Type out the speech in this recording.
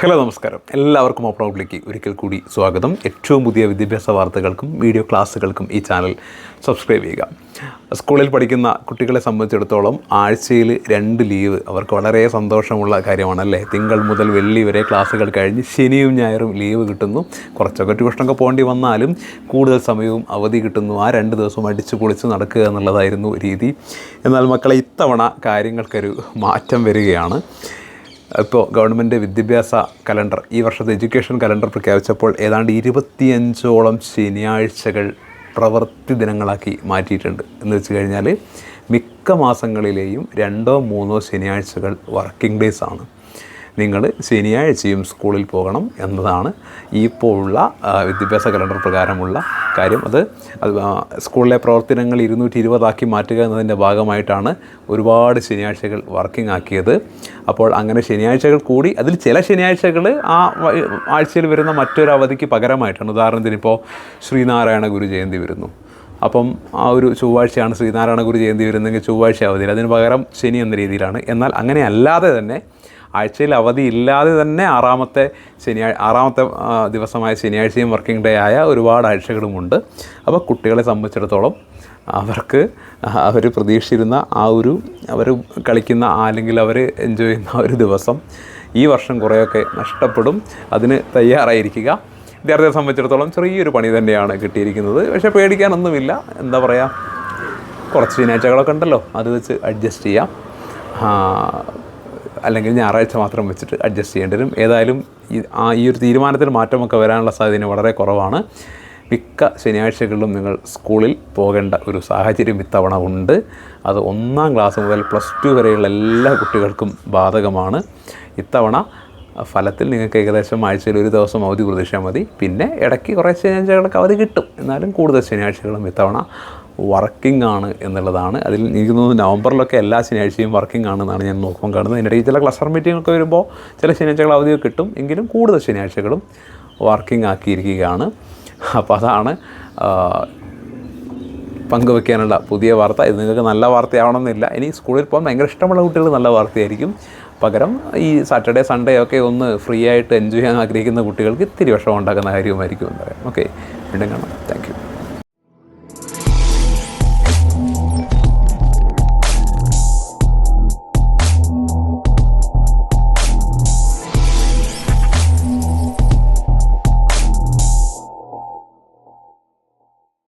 Hello നമസ്കാരം. എല്ലാവർക്കും ഓപ്പണൗട്ടിലേക്ക് ഒരിക്കൽ കൂടി സ്വാഗതം. ഏറ്റവും പുതിയ വിദ്യാഭ്യാസ വാർത്തകൾക്കും വീഡിയോ ക്ലാസ്സുകൾക്കും ഈ ചാനൽ സബ്സ്ക്രൈബ് ചെയ്യുക. സ്കൂളിൽ പഠിക്കുന്ന കുട്ടികളെ സംബന്ധിച്ചിടത്തോളം ആഴ്ചയിൽ രണ്ട് ലീവ് അവർക്ക് വളരെ സന്തോഷമുള്ള കാര്യമാണല്ലേ? തിങ്കൾ മുതൽ വെള്ളി വരെ ക്ലാസ്സുകൾ കഴിഞ്ഞ് ശനിയും ഞായറും ലീവ് കിട്ടുന്നു. കുറച്ചൊക്കെ ട്യൂഷനൊക്കെ പോകേണ്ടി വന്നാലും കൂടുതൽ സമയവും അവധി കിട്ടുന്നു. ആ രണ്ട് ദിവസവും അടിച്ചു പൊളിച്ച് നടക്കുക എന്നുള്ളതായിരുന്നു രീതി. എന്നാൽ മക്കളെ ഇത്തവണ കാര്യങ്ങൾക്കൊരു മാറ്റം വരികയാണ്. ഇപ്പോൾ ഗവൺമെന്റ് വിദ്യാഭ്യാസ കലണ്ടർ ഈ വർഷത്തെ എഡ്യൂക്കേഷൻ കലണ്ടർ പ്രഖ്യാപിച്ചപ്പോൾ ഏതാണ്ട് ഇരുപത്തിയഞ്ചോളം ശനിയാഴ്ചകൾ പ്രവൃത്തി ദിനങ്ങളാക്കി മാറ്റിയിട്ടുണ്ട്. എന്ന് വെച്ച് കഴിഞ്ഞാൽ മിക്ക മാസങ്ങളിലെയും രണ്ടോ മൂന്നോ ശനിയാഴ്ചകൾ വർക്കിംഗ് ഡേയ്സ് ആണ്. നിങ്ങൾ ശനിയാഴ്ചയും സ്കൂളിൽ പോകണം എന്നതാണ് ഇപ്പോഴുള്ള വിദ്യാഭ്യാസ കലണ്ടർ പ്രകാരമുള്ള കാര്യം. അത് അത് സ്കൂളിലെ പ്രവർത്തനങ്ങൾ ഇരുന്നൂറ്റി ഇരുപതാക്കി മാറ്റുക എന്നതിന്റെ ഭാഗമായിട്ടാണ് ഒരുപാട് ശനിയാഴ്ചകൾ വർക്കിംഗ് ആക്കിയത്. അപ്പോൾ അങ്ങനെ ശനിയാഴ്ചകൾ കൂടി അതിൽ ചില ശനിയാഴ്ചകൾ ആ ആഴ്ചയിൽ വരുന്ന മറ്റൊരു അവധിക്ക് പകരമായിട്ടാണ്. ഉദാഹരണത്തിന് ഇപ്പോൾ ശ്രീനാരായണ ഗുരു ജയന്തി വരുന്നു. അപ്പം ആ ഒരു ചൊവ്വാഴ്ചയാണ് ശ്രീനാരായണ ഗുരു ജയന്തി വരുന്നെങ്കിൽ ചൊവ്വാഴ്ച അവധിയിൽ. അതിന് പകരം ശനി എന്ന രീതിയിലാണ്. എന്നാൽ അങ്ങനെ അല്ലാതെ തന്നെ ആഴ്ചയിൽ അവധി ഇല്ലാതെ തന്നെ ആറാമത്തെ ശനിയാഴ്ച ആറാമത്തെ ദിവസമായ ശനിയാഴ്ചയും വർക്കിംഗ് ഡേ ആയ ഒരുപാട് ആഴ്ചകളുമുണ്ട്. അപ്പോൾ കുട്ടികളെ സംബന്ധിച്ചിടത്തോളം അവർക്ക് അവർ പ്രതീക്ഷിച്ചിരുന്ന ആ ഒരു അവർ കളിക്കുന്ന അല്ലെങ്കിൽ അവർ എൻജോയ് ചെയ്യുന്ന ഒരു ദിവസം ഈ വർഷം കുറേയൊക്കെ നഷ്ടപ്പെടും. അതിന് തയ്യാറായിരിക്കുക. വിദ്യാർത്ഥിയെ സംബന്ധിച്ചിടത്തോളം ചെറിയൊരു പണി തന്നെയാണ് കിട്ടിയിരിക്കുന്നത്. പക്ഷേ പേടിക്കാനൊന്നുമില്ല. എന്താ പറയുക കുറച്ച് ശനിയാഴ്ചകളൊക്കെ ഉണ്ടല്ലോ. അത് വെച്ച് അഡ്ജസ്റ്റ് ചെയ്യാം. അല്ലെങ്കിൽ ഞായറാഴ്ച മാത്രം വെച്ചിട്ട് അഡ്ജസ്റ്റ് ചെയ്യേണ്ടി വരും. ഏതായാലും ആ ഈ ഒരു തീരുമാനത്തിൽ മാറ്റമൊക്കെ വരാനുള്ള സാധ്യത വളരെ കുറവാണ്. മിക്ക ശനിയാഴ്ചകളിലും നിങ്ങൾ സ്കൂളിൽ പോകേണ്ട ഒരു സാഹചര്യം ഇത്തവണ ഉണ്ട്. അത് ഒന്നാം ക്ലാസ് മുതൽ പ്ലസ് ടു വരെയുള്ള എല്ലാ കുട്ടികൾക്കും ബാധകമാണ്. ഇത്തവണ ഫലത്തിൽ നിങ്ങൾക്ക് ഏകദേശം ആഴ്ചയിൽ ഒരു ദിവസം അവധി പ്രതീക്ഷിച്ചാൽ മതി. പിന്നെ ഇടയ്ക്ക് കുറേ ശനിയാഴ്ചകളൊക്കെ അവധി കിട്ടും. എന്നാലും കൂടുതൽ ശനിയാഴ്ചകളും ഇത്തവണ വർക്കിംഗ് ആണ് എന്നുള്ളതാണ്. അതിൽ എനിക്ക് തോന്നുന്നു നവംബറിലൊക്കെ എല്ലാ ശനിയാഴ്ചയും വർക്കിംഗ് ആണെന്നാണ് ഞാൻ നോക്കുമ്പോൾ കാണുന്നത്. അതിനിടയിൽ ചില ക്ലസ്റ്റർ മീറ്റിങ്ങൊക്കെ വരുമ്പോൾ ചില ശനിയാഴ്ചകൾ അവധിയൊക്കെ കിട്ടും. എങ്കിലും കൂടുതൽ ശനിയാഴ്ചകളും വർക്കിംഗ് ആക്കിയിരിക്കുകയാണ്. അപ്പോൾ അതാണ് പങ്കുവെക്കാനുള്ള പുതിയ വാർത്ത. ഇത് നിങ്ങൾക്ക് നല്ല വാർത്തയാവണമെന്നില്ല. ഇനി സ്കൂളിൽ പോകാൻ ഭയങ്കര ഇഷ്ടമുള്ള കുട്ടികൾ നല്ല വാർത്തയായിരിക്കും. പകരം ഈ സാറ്റർഡേ സൺഡേ ഒക്കെ ഒന്ന് ഫ്രീ ആയിട്ട് എൻജോയ് ചെയ്യാൻ ആഗ്രഹിക്കുന്ന കുട്ടികൾക്ക് ഇത്തിരി വിഷമം ഉണ്ടാക്കുന്ന കാര്യവുമായിരിക്കും എന്ന് പറയാം. ഓക്കെ വീണ്ടും കാണാം. താങ്ക്